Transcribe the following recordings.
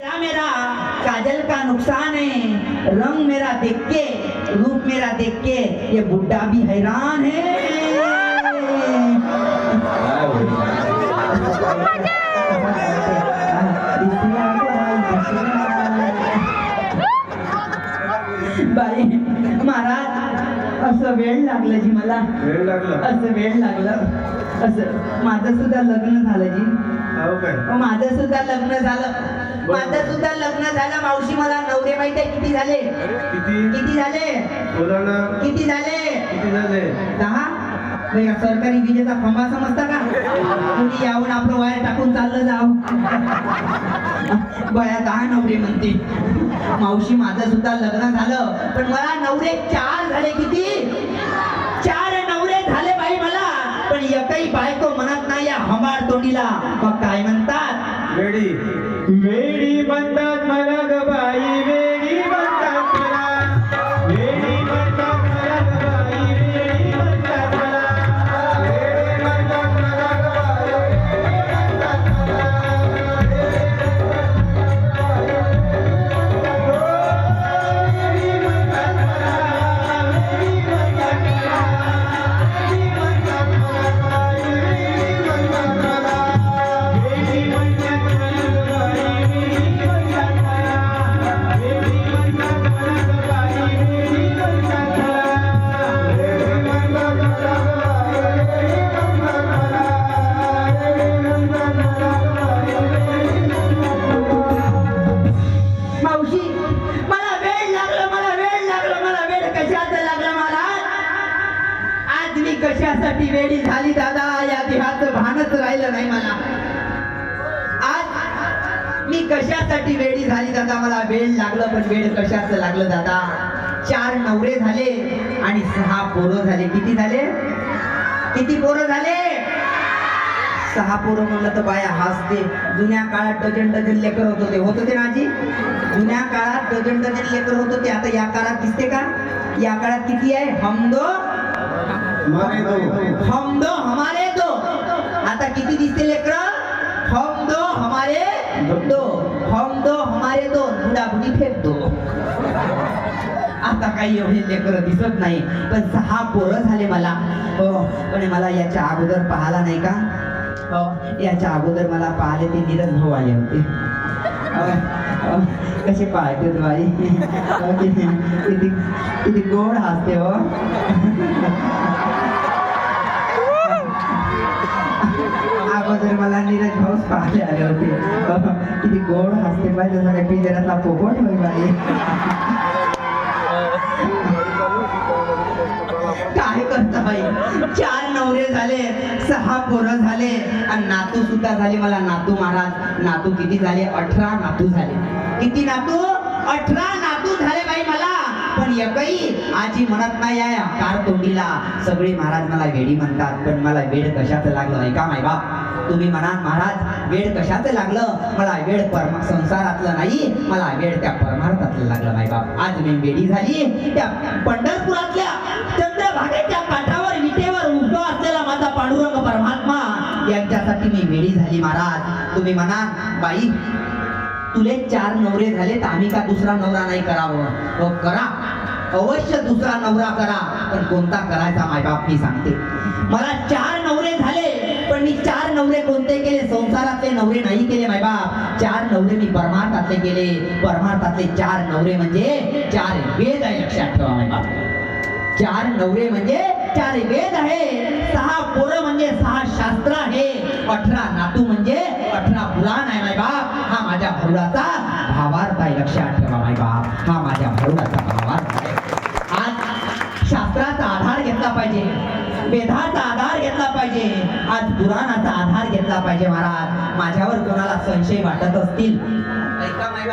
क्या मेरा काजल का नुकसान है? रंग मेरा देख के रूप मेरा देख के ये बुढ़ा भी हैरान है। बाई महाराज असं वेळ लागलं जी मला. वेळ लागला? असं वेळ लागलं. असं माझं सुद्धा लग्न झालं जी. हो काय? माझं सुद्धा लग्न झालं. माझं सुद्धा लग्न झालं. मावशी मला नवरे माहिती आहे किती झाले? किती? किती झाले? बोला ना. किती झाले? किती झाले? दहा? सरकारी विजेचा खंबा समजता का? कुणी यावून आपलं वायर टाकून चाललं जाव बया दहा नवरे म्हणते. मावशी माझं सुद्धा लग्न झालं. पण मला नवरे चार झाले किती? चार नवरे झाले बाई मला. पण एकही बायको म्हणत नाही या हमार तोंडीला. मग काय म्हणतात? वेडी मला वेळ लागला मला वेळ लागला मला वेळ कशाचं लागला मला? आज मी कशासाठी वेळी झाली दादा? या देहाचं भानच राहिलं नाही मला. आज मी कशासाठी वेळी झाली दादा? मला वेळ लागलं पण वेळ कशाचं लागलं दादा? चार नवरे झाले आणि सहा पोरं झाले. किती झाले? किती पोरं झाले? सहा पोरं म्हणलं तर बाया हसते. जुन्या काळात डझन डझन लेकर होत होते होत होते ना आजी? जुन्या काळात डझन डझन लेकर होत होते आता या काळात दिसते का? या काळात किती आहे? हम दो मारे दो. हम दो हमारे दो. आता किती दिसते लेकर? हम दो हमारे दो. हम दो हमारे दो. बुडा बुडी फेक दो. आता काही एवढे लेकर दिसत नाही. पण सहा पोरं झाले मला. हो पण मला याच्या अगोदर पाहाला नाही का? हो. याच्या अगोदर मला पाहिले ते नीरज भाऊ आले होते. हो, हो. कसे पाहते बाई? हो, किती किती गोड हसते हो. अगोदर मला नीरज भाऊच पाहले आले होते. किती गोड हसते बाई जसं काय पिंजऱ्यातला पोपट होय बाई? काय करता बाई? चार नवरे झाले सहा पोरं झाले आणि नातू सुद्धा झाले. मला नातू महाराज नातू किती झाले? अठरा नातू झाले. किती नातू? अठरा नातू झाले बाई मला. पण एकही आजी म्हणत नाही आहे कार तोंडीला. सगळे महाराज मला वेडी म्हणतात पण मला वेळ कशाचं लागलं? ऐका माय बाप. तुम्ही म्हणा महाराज वेळ कशाचं लागलं? मला वेळ परम संसारातलं नाही मला वेळ त्या परमार्थातलं लागलं माय बाप. आज मी वेडी झाली त्या पंढरपुरातल्या चंद्रभागेच्या काठावर विटेवर उभा असलेला माझा पांडुरंग परमात्मा. यांच्यासाठी मी वेडी झाली महाराज. तुम्ही म्हणा बाई तुले चार नवरे झाले तर आम्ही का दुसरा नवरा नाही करावं? हो, करा. अवश्य दुसरा नवरा करा. पण कोणता करायचा मायबाप मी सांगते. मला चार नवरे झाले पण मी चार नवरे कोणते केले? संसारातले नवरे नाही केले मायबाप चार नवरे मी परमार्थातले केले. परमार्थातले चार नवरे म्हणजे चार वेद आहे लक्षात ठेवा मायबाप चार नवरे म्हणजे चार वेद आहे. सहा पोरं म्हणजे सहा शास्त्र आहे. अठरा नातू म्हणजे अठरा पुराण आहे माय बाप. माझ्या भारुडाचा भावार्थ आहे लक्षात ठेवा माय बाप. हा माझ्या भारुडाचा भावार्थ आहे आज शास्त्राचा आधार घेतला पाहिजे. वेदाचा आधार घेतला पाहिजे. आज पुराणाचा आधार घेतला पाहिजे महाराज. माझ्यावर कोणाला संशय वाटत असतील? ऐका माय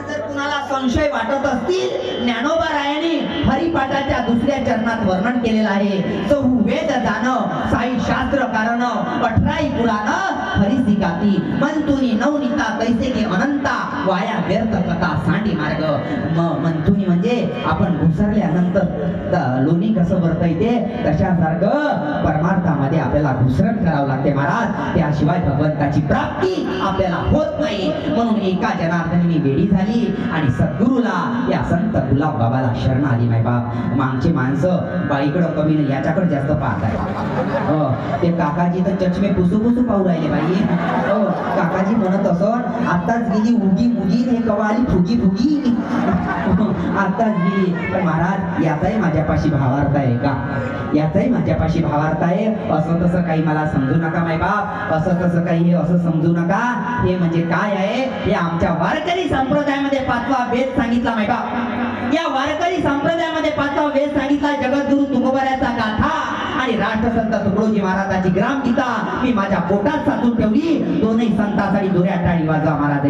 बाप जर कुणाला संशय वाटत असतील ज्ञानोबा रायाने हरिपाठाच्या दुसऱ्या चरणात वर्णन केलेलं आहे. तो वेद दान साई शास्त्र कारण अठराई पुराण हरिसी गाती. मंतुनी नवनीता कैसे के अनंता वाया व्यर्थ कथा सांडी मार्ग. म मंतुनी म्हणजे आपण घुसरल्यानंतर लोणी कसं भरता येते तशासारखं परमार्थामध्ये आपल्याला घुसरण करावं लागते महाराज. त्याशिवाय भगवंताची प्राप्ती आपल्याला होत नाही. म्हणून एका जनार्दनी मी झाली. आली आणि सद्गुरूला या संत गुलाब बाबाला शरण आली माय बाप. मागची माणसं बाईकडं कमी नाही याच्याकडे जास्त पाहत आहे हो, ते काकाजी तर चष्मे पुसू पुसू पाहू राहिले बाई. हो काकाजी म्हणत असत आताच गेली उगी मुगी हे कवा आली? फुगी फुगी. हो, आताच गेली. तर महाराज याचाही माझ्यापाशी भावार्थ आहे का? याचाही माझ्यापाशी भावार्थ आहे. असं तसं काही मला समजू नका माय बाप. असं तसं काही हे असं समजू नका. हे म्हणजे काय आहे? हे आमच्या वारकरी संप्रदाय संप्रदायामध्ये पाचवा वेद सांगितला माय बाप. या वारकरी संप्रदायामध्ये पाचवा वेद सांगितला जगद्गुरु तुकोबऱ्याचा गाथा आणि राष्ट्रसंत तुकडोजी महाराजांची ग्राम गीता मी माझ्या पोटात साचून ठेवली. दोनही संतांसाठी दोऱ्या टाळी वाजवा महाराज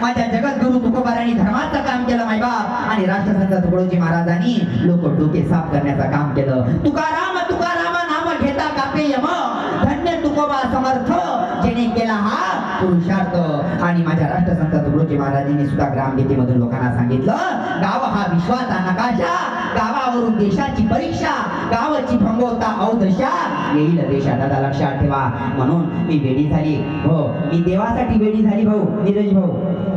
माझ्या जगद्गुरु तुकोबारांनी धर्माचं काम केलं माय बाप आणि राष्ट्रसंत तुकडोजी महाराजांनी लोक डोके साफ करण्याचं काम केलं. तुकाराम तुकाराम! महाराजांनी सुद्धा ग्रामगीतेमधून लोकांना सांगितलं गाव हा विश्वाचा नकाशा गावावरून देशाची परीक्षा गावाची भंगवता अवदशा येईल देशा दादा लक्षात ठेवा. म्हणून मी वेडी झाली. हो मी देवासाठी वेडी झाली भाऊ नीरज भाऊ.